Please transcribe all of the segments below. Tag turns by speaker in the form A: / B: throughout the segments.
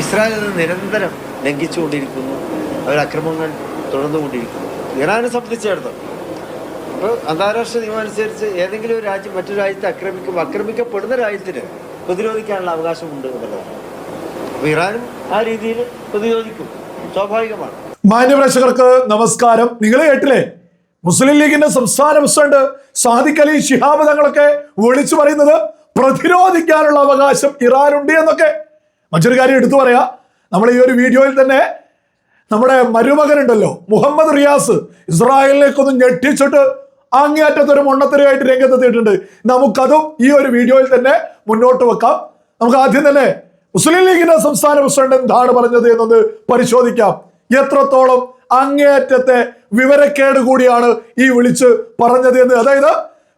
A: Israel അത് നിരന്തരം ലംഘിച്ചുകൊണ്ടിരിക്കുന്നു. അവർ അക്രമങ്ങൾ തുടർന്നുകൊണ്ടിരിക്കുന്നു. ഇറാനെ സംബന്ധിച്ചിടത്തോളം. അപ്പോൾ അന്താരാഷ്ട്ര നിയമം അനുസരിച്ച് ഏതെങ്കിലും ഒരു രാജ്യം മറ്റൊരു രാജ്യത്തെ ആക്രമിക്കുമ്പോൾ ആക്രമിക്കപ്പെടുന്ന രാജ്യത്തിന് പ്രതിരോധിക്കാനുള്ള അവകാശമുണ്ട് എന്നുള്ളതാണ്. അപ്പോൾ ഇറാനും ആ രീതിയിൽ പ്രതിരോധിക്കും. സ്വാഭാവികമാണ്.
B: മാന്യപ്രേക്ഷകർക്ക് നമസ്കാരം. നിങ്ങൾ കേട്ടില്ലേ? മുസ്ലിം ലീഗിന്റെ സംസ്ഥാന പ്രസിഡന്റ് സാദിഖ് അലി ശിഹാബ് തങ്ങളൊക്കെ വിളിച്ചു പറയുന്നത് പ്രതിരോധിക്കാനുള്ള അവകാശം ഇറാനുണ്ട് എന്നൊക്കെ. മറ്റൊരു കാര്യം എടുത്തു പറയാ. നമ്മൾ ഈ ഒരു വീഡിയോയിൽ തന്നെ നമ്മുടെ മരുമകനുണ്ടല്ലോ മുഹമ്മദ് റിയാസ് ഇസ്രായേലിലേക്കൊന്ന് ഞെട്ടിച്ചിട്ട് അങ്ങേയറ്റത്തൊരു മൊണ്ണത്തരയായിട്ട് രംഗത്തെത്തിയിട്ടുണ്ട്. നമുക്കതും ഈ ഒരു വീഡിയോയിൽ തന്നെ മുന്നോട്ട് വെക്കാം. നമുക്ക് ആദ്യം തന്നെ മുസ്ലിം ലീഗിന്റെ സംസ്ഥാന പ്രസിഡന്റ് എന്താണ് പറഞ്ഞത് എന്നൊന്ന് പരിശോധിക്കാം. എത്രത്തോളം അങ്ങേയറ്റത്തെ വിവരക്കേട് കൂടിയാണ് ഈ വിളിച്ച് പറഞ്ഞത് എന്ന്. അതായത്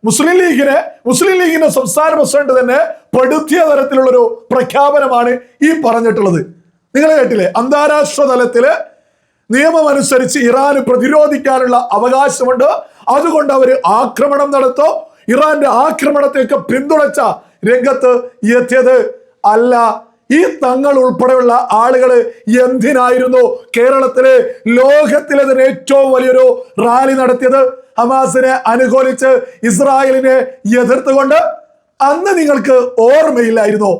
B: മുസ്ലിം ലീഗിനെ മുസ്ലിം ലീഗിന്റെ സംസ്ഥാന പ്രസിഡന്റ് തന്നെ പെടുത്തിയ തരത്തിലുള്ളൊരു പ്രഖ്യാപനമാണ് ഈ പറഞ്ഞിട്ടുള്ളത്. നിങ്ങൾ കേട്ടില്ലേ? അന്താരാഷ്ട്ര തലത്തിൽ നിയമമനുസരിച്ച് ഇറാന് പ്രതിരോധിക്കാനുള്ള അവകാശമുണ്ട്. അതുകൊണ്ട് അവർ ആക്രമണം നടത്തോ. ഇറാന്റെ ആക്രമണത്തെയൊക്കെ പിന്തുണച്ച രംഗത്ത് എത്തിയത് അല്ല. ഈ തങ്ങൾ ഉൾപ്പെടെയുള്ള ആളുകൾ എന്തിനായിരുന്നു കേരളത്തിലെ ലോകത്തിലെ ഏറ്റവും വലിയൊരു റാലി നടത്തിയത്? ഹമാസിനെ അനുകൂലിച്ച് ഇസ്രായേലിനെ എതിർത്തുകൊണ്ട് അന്ന് നിങ്ങൾക്ക് ഓർമ്മയില്ലായിരുന്നോ.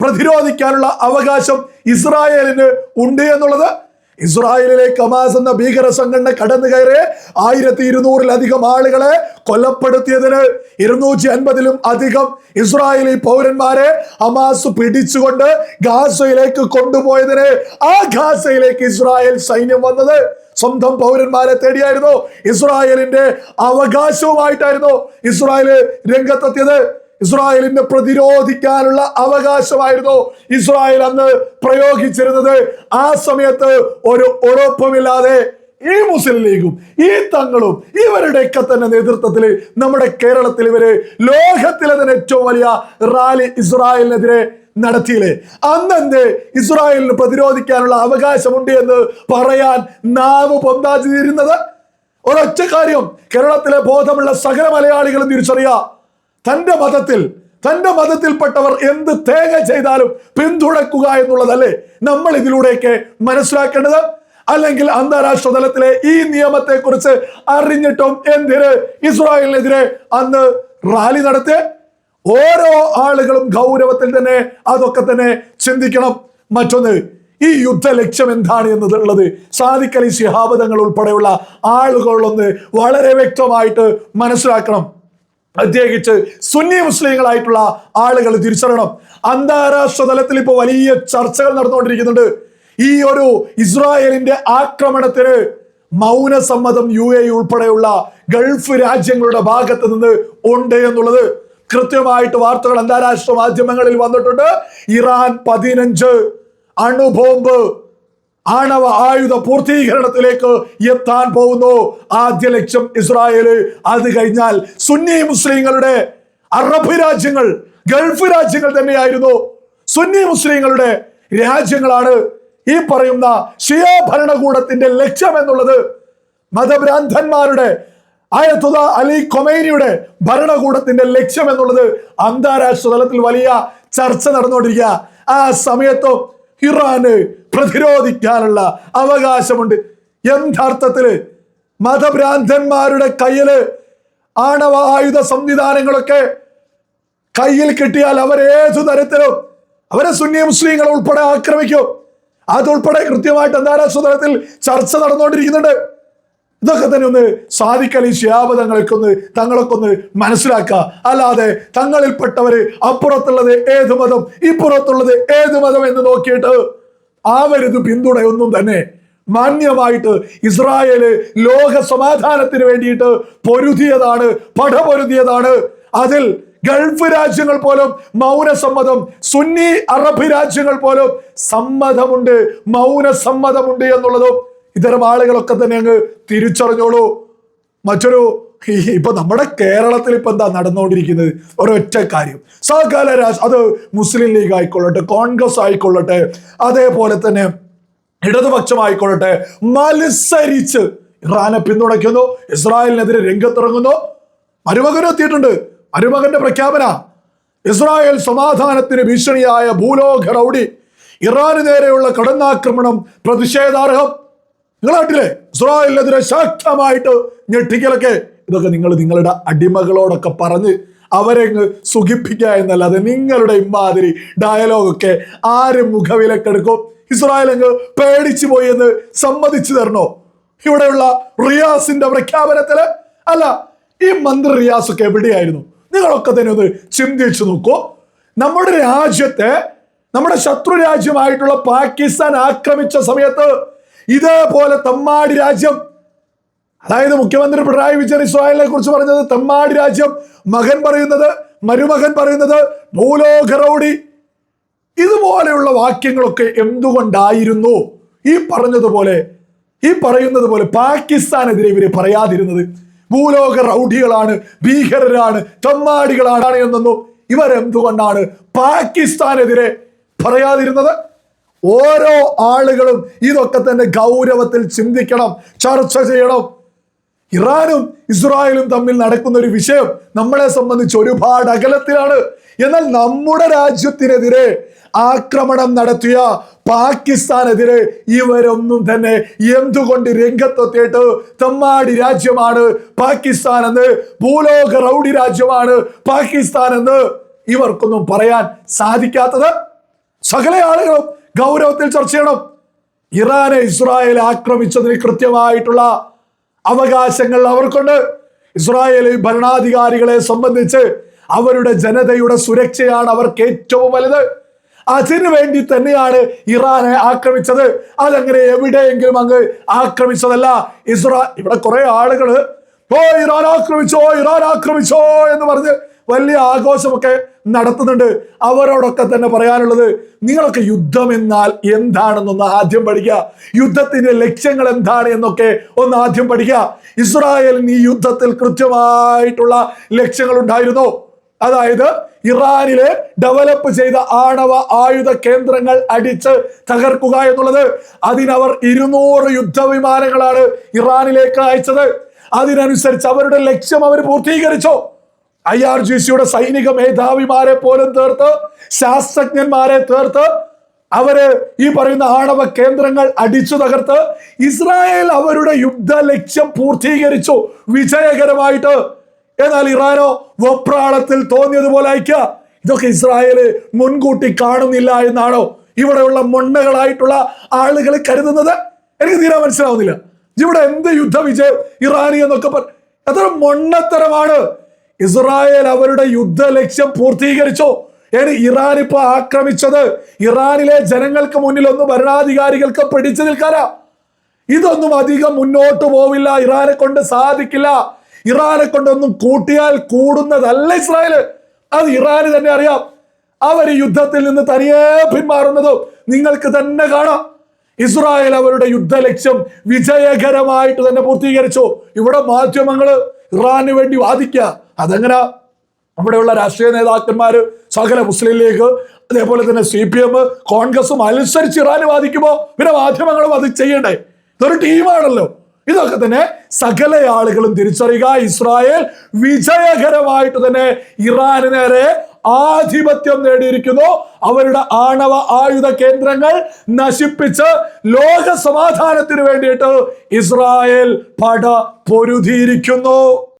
B: പ്രതിരോധിക്കാനുള്ള അവകാശം ഇസ്രായേലിന് ഉണ്ട് എന്നുള്ളത് ഇസ്രായേലിലേക്ക് കമാസ് എന്ന ഭീകര സംഘടന കടന്നു കയറി ആയിരത്തി ഇരുന്നൂറിലധികം ആളുകളെ കൊലപ്പെടുത്തിയതിന് ഇരുന്നൂറ്റി അൻപതിലും അധികം ഇസ്രായേലി പൗരന്മാരെ ഹമാസ് പിടിച്ചുകൊണ്ട് ഗാസയിലേക്ക് കൊണ്ടുപോയതിന് ആ ഗാസയിലേക്ക് ഇസ്രായേൽ സൈന്യം വന്നത്. സ്വന്തം പൗരന്മാരെ തേടിയായിരുന്നു. ഇസ്രായേലിന്റെ അവകാശവുമായിട്ടായിരുന്നു ഇസ്രായേൽ രംഗത്തെത്തിയത്. ഇസ്രായേലിനെ പ്രതിരോധിക്കാനുള്ള അവകാശമായിരുന്നു ഇസ്രായേൽ അന്ന് പ്രയോഗിച്ചിരുന്നത്. ആ സമയത്ത് ഒരു ഉറപ്പുമില്ലാതെ ഈ മുസ്ലിം ലീഗും ഈ തങ്ങളും ഇവരുടെയൊക്കെ തന്നെ നേതൃത്വത്തിൽ നമ്മുടെ കേരളത്തിൽ ഇവർ ലോകത്തിലെ തന്നെ ഏറ്റവും വലിയ റാലി ഇസ്രായേലിനെതിരെ നടത്തിയില്ലേ? അന്നെന്ത് ഇസ്രായേലിന് പ്രതിരോധിക്കാനുള്ള അവകാശമുണ്ട് എന്ന് പറയാൻ നാവ് പൊന്താതിരുന്നത്? ഒരൊറ്റ കാര്യം കേരളത്തിലെ ബോധമുള്ള സകല മലയാളികളും തിരിച്ചറിയാം. തന്റെ മതത്തിൽ തന്റെ മതത്തിൽപ്പെട്ടവർ എന്ത് തേങ്ങ ചെയ്താലും പിന്തുണക്കുക എന്നുള്ളതല്ലേ നമ്മൾ ഇതിലൂടെയൊക്കെ മനസ്സിലാക്കേണ്ടത്? അല്ലെങ്കിൽ അന്താരാഷ്ട്ര തലത്തിലെ ഈ നിയമത്തെ കുറിച്ച് അറിഞ്ഞിട്ടും എന്തിന് ഇസ്രായേലിനെതിരെ അന്ന് റാലി നടത്തി ഓരോ ആളുകളും ഗൗരവത്തിൽ തന്നെ അതൊക്കെ തന്നെ ചിന്തിക്കണം. മറ്റൊന്ന് ഈ യുദ്ധ ലക്ഷ്യം എന്താണ് എന്നുള്ളത് സാദിഖലി ശിഹാബദങ്ങൾ ഉൾപ്പെടെയുള്ള ആളുകളൊന്ന് വളരെ വ്യക്തമായിട്ട് മനസ്സിലാക്കണം. പ്രത്യേകിച്ച് സുന്നി മുസ്ലിങ്ങളായിട്ടുള്ള ആളുകൾ തിരിച്ചറിയണം. അന്താരാഷ്ട്ര തലത്തിൽ ഇപ്പോൾ വലിയ ചർച്ചകൾ നടന്നുകൊണ്ടിരിക്കുന്നുണ്ട്. ഈ ഒരു ഇസ്രായേലിന്റെ ആക്രമണത്തിന് മൗനസമ്മതം യു എ ഉൾപ്പെടെയുള്ള ഗൾഫ് രാജ്യങ്ങളുടെ ഭാഗത്ത് നിന്ന് ഉണ്ട് എന്നുള്ളത് കൃത്യമായിട്ട് വാർത്തകൾ അന്താരാഷ്ട്ര മാധ്യമങ്ങളിൽ വന്നിട്ടുണ്ട്. ഇറാൻ പതിനഞ്ച് അണുബോംബ് ആണവ ആയുധ പൂർത്തീകരണത്തിലേക്ക് എത്താൻ പോകുന്നു. ആദ്യ ലക്ഷ്യം ഇസ്രായേൽ. അത് കഴിഞ്ഞാൽ സുന്നി മുസ്ലിങ്ങളുടെ അറബ് രാജ്യങ്ങൾ ഗൾഫ് രാജ്യങ്ങൾ തന്നെയായിരുന്നു. സുന്നി മുസ്ലിങ്ങളുടെ രാജ്യങ്ങളാണ് ഈ പറയുന്ന ഷിയ ഭരണകൂടത്തിന്റെ ലക്ഷ്യം എന്നുള്ളത്. മതഭ്രാന്തന്മാരുടെ ആയത്തുദ അലി കൊമൈനിയുടെ ഭരണകൂടത്തിന്റെ ലക്ഷ്യം എന്നുള്ളത് അന്താരാഷ്ട്ര തലത്തിൽ വലിയ ചർച്ച നടന്നുകൊണ്ടിരിക്കുക. ആ സമയത്തും ഇറാന് പ്രതിരോധിക്കാനുള്ള അവകാശമുണ്ട്. യഥാർത്ഥത്തിൽ മതഭ്രാന്തന്മാരുടെ കയ്യിൽ ആണവ ആയുധ സംവിധാനങ്ങളൊക്കെ കയ്യിൽ കിട്ടിയാൽ അവരേതു തരത്തിലും അവരെ സുന്നി മുസ്ലിങ്ങൾ ഉൾപ്പെടെ ആക്രമിക്കും. അതുൾപ്പെടെ കൃത്യമായിട്ട് അന്താരാഷ്ട്ര തലത്തിൽ ചർച്ച നടന്നുകൊണ്ടിരിക്കുന്നുണ്ട്. ഇതൊക്കെ തന്നെ ഒന്ന് സാധിക്കലി ശിയാബദങ്ങളൊക്കെ ഒന്ന് തങ്ങളൊക്കെ ഒന്ന് മനസ്സിലാക്കുക. അല്ലാതെ തങ്ങളിൽപ്പെട്ടവര് അപ്പുറത്തുള്ളത് ഏത് മതം ഇപ്പുറത്തുള്ളത് ഏത് മതം എന്ന് നോക്കിയിട്ട് ആവരുത് പിന്തുണയൊന്നും തന്നെ. മാന്യമായിട്ട് ഇസ്രായേൽ ലോക സമാധാനത്തിന് വേണ്ടിയിട്ട് പൊരുതിയതാണ് പടപൊരുതിയതാണ്. അതിൽ ഗൾഫ് രാജ്യങ്ങൾ പോലും മൗനസമ്മതം സുന്നി അറബ് രാജ്യങ്ങൾ പോലും സമ്മതമുണ്ട് മൗനസമ്മതമുണ്ട് എന്നുള്ളതും ഇത്തരം ആളുകളൊക്കെ തന്നെ അങ്ങ് തിരിച്ചറിഞ്ഞോളൂ. മറ്റൊരു ഇപ്പൊ നമ്മുടെ കേരളത്തിൽ ഇപ്പൊ എന്താ നടന്നുകൊണ്ടിരിക്കുന്നത്? ഒരൊറ്റ കാര്യം. സകല രാഷ്ട്ര അത് മുസ്ലിം ലീഗ് ആയിക്കൊള്ളട്ടെ കോൺഗ്രസ് ആയിക്കൊള്ളട്ടെ അതേപോലെ തന്നെ ഇടതുപക്ഷം ആയിക്കൊള്ളട്ടെ മത്സരിച്ച് ഇറാനെ പിന്തുണയ്ക്കുന്നു ഇസ്രായേലിനെതിരെ രംഗത്തിറങ്ങുന്നു. മരുമകനും എത്തിയിട്ടുണ്ട്. മരുമകന്റെ പ്രഖ്യാപന. ഇസ്രായേൽ സമാധാനത്തിന് ഭീഷണിയായ ഭൂലോക റൗഡി. ഇറാന് നേരെയുള്ള കടന്നാക്രമണം പ്രതിഷേധാർഹം. നിങ്ങളെ നാട്ടിലെ ഇസ്രായേലിനെതിരെ ശക്തമായിട്ട് ഞെട്ടിക്കലൊക്കെ. ഇതൊക്കെ നിങ്ങൾ നിങ്ങളുടെ അടിമകളോടൊക്കെ പറഞ്ഞ് അവരെ സുഖിപ്പിക്കുക എന്നല്ലാതെ നിങ്ങളുടെ ഇമാതിരി ഡയലോഗൊക്കെ മുഖവിലൊക്കെ മുഖവിലക്കെടുക്കും? ഇസ്രായേൽ അങ്ങ് പേടിച്ചു പോയി എന്ന് സമ്മതിച്ചു തരണോ? ഇവിടെയുള്ള റിയാസിന്റെ പ്രഖ്യാപനത്തിൽ? അല്ല ഈ മന്ത്രി റിയാസ് ഒക്കെ എവിടെയായിരുന്നു? നിങ്ങളൊക്കെ തന്നെ ഒന്ന് ചിന്തിച്ചു നോക്കൂ. നമ്മുടെ രാജ്യത്തെ നമ്മുടെ ശത്രു രാജ്യമായിട്ടുള്ള പാകിസ്ഥാൻ ആക്രമിച്ച സമയത്ത് ഇതേപോലെ തമ്മാടി രാജ്യം. അതായത് മുഖ്യമന്ത്രി പിണറായി വിജയൻ ഇസ്രായേലിനെ കുറിച്ച് പറഞ്ഞത് തമ്മാടി രാജ്യം. മകൻ പറയുന്നത് മരുമകൻ പറയുന്നത് ഭൂലോകറോടി ഇതുപോലെയുള്ള വാക്യങ്ങളൊക്കെ എന്തുകൊണ്ടായിരുന്നു? ഈ പറഞ്ഞതുപോലെ ഈ പറയുന്നത് പോലെ പാകിസ്ഥാനെതിരെ ഇവർ പറയാതിരുന്നത് ഭൂലോക റൗഡികളാണ് ഭീകരരാണ് തമ്മാടികളാണ് എന്നൊന്നും ഇവരെന്തുകൊണ്ടാണ് പാകിസ്ഥാനെതിരെ പറയാതിരുന്നത്? ഓരോ ആളുകളും ഇതൊക്കെ തന്നെ ഗൗരവത്തിൽ ചിന്തിക്കണം ചർച്ച ചെയ്യണം. ഇറാനും ഇസ്രായേലും തമ്മിൽ നടക്കുന്ന ഒരു വിഷയം നമ്മളെ സംബന്ധിച്ച് ഒരുപാട് അകലത്തിലാണ്. എന്നാൽ നമ്മുടെ രാജ്യത്തിനെതിരെ ആക്രമണം നടത്തിയ പാകിസ്ഥാനെതിരെ ഇവരൊന്നും തന്നെ എന്തുകൊണ്ട് രംഗത്തെത്തിയിട്ട് തമ്മാടി രാജ്യമാണ് പാകിസ്ഥാൻ എന്ന് ഭൂലോക റൗഡി രാജ്യമാണ് പാകിസ്ഥാൻ എന്ന് ഇവർക്കൊന്നും പറയാൻ സാധിക്കാത്തത്? സകല ആളുകളും ഗൗരവത്തിൽ ചർച്ച ചെയ്യണം. ഇറാനെ ഇസ്രായേൽ ആക്രമിച്ചതിന് കൃത്യമായിട്ടുള്ള അവകാശങ്ങൾ അവർക്കുണ്ട്. ഇസ്രായേലി ഭരണാധികാരികളെ സംബന്ധിച്ച് അവരുടെ ജനതയുടെ സുരക്ഷയാണ് അവർക്ക് ഏറ്റവും വലുത്. അതിനു വേണ്ടി തന്നെയാണ് ഇറാനെ ആക്രമിച്ചത്. അതങ്ങനെ എവിടെയെങ്കിലും അങ്ങ് ആക്രമിച്ചതല്ല. ഇസ്രാ ഇവിടെ കുറെ ആളുകൾ ഓ ഇറാൻ ആക്രമിച്ചോ ഇറാൻ ആക്രമിച്ചോ എന്ന് പറഞ്ഞ് വലിയ ആഘോഷമൊക്കെ നടത്തുന്നുണ്ട്. അവരോടൊക്കെ തന്നെ പറയാനുള്ളത് നിങ്ങളൊക്കെ യുദ്ധം എന്നാൽ എന്താണെന്നൊന്ന് ആദ്യം പഠിക്കുക. യുദ്ധത്തിന്റെ ലക്ഷ്യങ്ങൾ എന്താണ് എന്നൊക്കെ ഒന്ന് ആദ്യം പഠിക്കുക. ഇസ്രായേലിന് ഈ യുദ്ധത്തിൽ കൃത്യമായിട്ടുള്ള ലക്ഷ്യങ്ങൾ ഉണ്ടായിരുന്നു? അതായത് ഇറാനിലെ ഡെവലപ്പ് ചെയ്ത ആണവ ആയുധ കേന്ദ്രങ്ങൾ അടിച്ച് തകർക്കുക എന്നുള്ളത്. അതിനവർ ഇരുന്നൂറ് യുദ്ധവിമാനങ്ങളാണ് ഇറാനിലേക്ക് അയച്ചത്. അതിനനുസരിച്ച് അവരുടെ ലക്ഷ്യം അവർ പൂർത്തീകരിച്ചു? ഐ ആർ ജി സിയുടെ സൈനിക മേധാവിമാരെ പോലും തീർത്ത് ശാസ്ത്രജ്ഞന്മാരെ തീർത്ത് അവർ ഈ പറയുന്ന ആണവ കേന്ദ്രങ്ങൾ അടിച്ചു തകർത്ത് ഇസ്രായേൽ അവരുടെ യുദ്ധ ലക്ഷ്യം പൂർത്തീകരിച്ചു. വിജയകരമായിട്ട്. എന്നാൽ ഇറാനോ വെപ്രാളത്തിൽ തോന്നിയതുപോലെ അയക്കുക ഇതൊക്കെ ഇസ്രായേൽ മുൻകൂട്ടി കാണുന്നില്ല എന്നാണോ ഇവിടെയുള്ള മൊണ്ണകളായിട്ടുള്ള ആളുകൾ കരുതുന്നത്? എനിക്ക് തീരെ മനസ്സിലാവുന്നില്ല. ഇവിടെ എന്ത് യുദ്ധ വിജയം ഇറാനി എന്നൊക്കെ പറ അത്ര മൊണ്ണത്തരമാണ്. ഇസ്രായേൽ അവരുടെ യുദ്ധ ലക്ഷ്യം പൂർത്തീകരിച്ചു ഇറാൻ ഇപ്പൊ ആക്രമിച്ചത് ഇറാനിലെ ജനങ്ങൾക്ക് മുന്നിൽ ഒന്ന് ഭരണാധികാരികൾക്ക് പിടിച്ചു നിൽക്കാനാ. ഇതൊന്നും അധികം മുന്നോട്ട് പോവില്ല ഇറാനെ കൊണ്ട് സാധിക്കില്ല. ഇറാനെ കൊണ്ടൊന്നും കൂട്ടിയാൽ കൂടുന്നതല്ല ഇസ്രായേൽ അത് ഇറാന് തന്നെ അറിയാം. അവർ യുദ്ധത്തിൽ നിന്ന് തനിയെ പിന്മാറുന്നതും നിങ്ങൾക്ക് തന്നെ കാണാം. ഇസ്രായേൽ അവരുടെ യുദ്ധ ലക്ഷ്യം വിജയകരമായിട്ട് തന്നെ പൂർത്തീകരിച്ചു. ഇവിടെ മാധ്യമങ്ങൾ ഇറാന് വേണ്ടി വാദിക്കുക അതെങ്ങനെ? അവിടെയുള്ള രാഷ്ട്രീയ നേതാക്കന്മാര് സകല മുസ്ലിം ലീഗ് അതേപോലെ തന്നെ സി പി എം കോൺഗ്രസും അനുസരിച്ച് ഇറാന് വാദിക്കുമ്പോ പിന്നെ മാധ്യമങ്ങളും അത് ചെയ്യണ്ടേ? ഇതൊരു ടീമാണല്ലോ. ഇതൊക്കെ തന്നെ സകല ആളുകളും തിരിച്ചറിയുക. ഇസ്രായേൽ വിജയകരമായിട്ട് തന്നെ ഇറാന് നേരെ ആധിപത്യം നേടിയിരിക്കുന്നു. അവരുടെ ആണവ ആയുധ കേന്ദ്രങ്ങൾ നശിപ്പിച്ച് ലോക സമാധാനത്തിന് വേണ്ടിയിട്ട് ഇസ്രായേൽ പട പൊരുതിയിരിക്കുന്നു.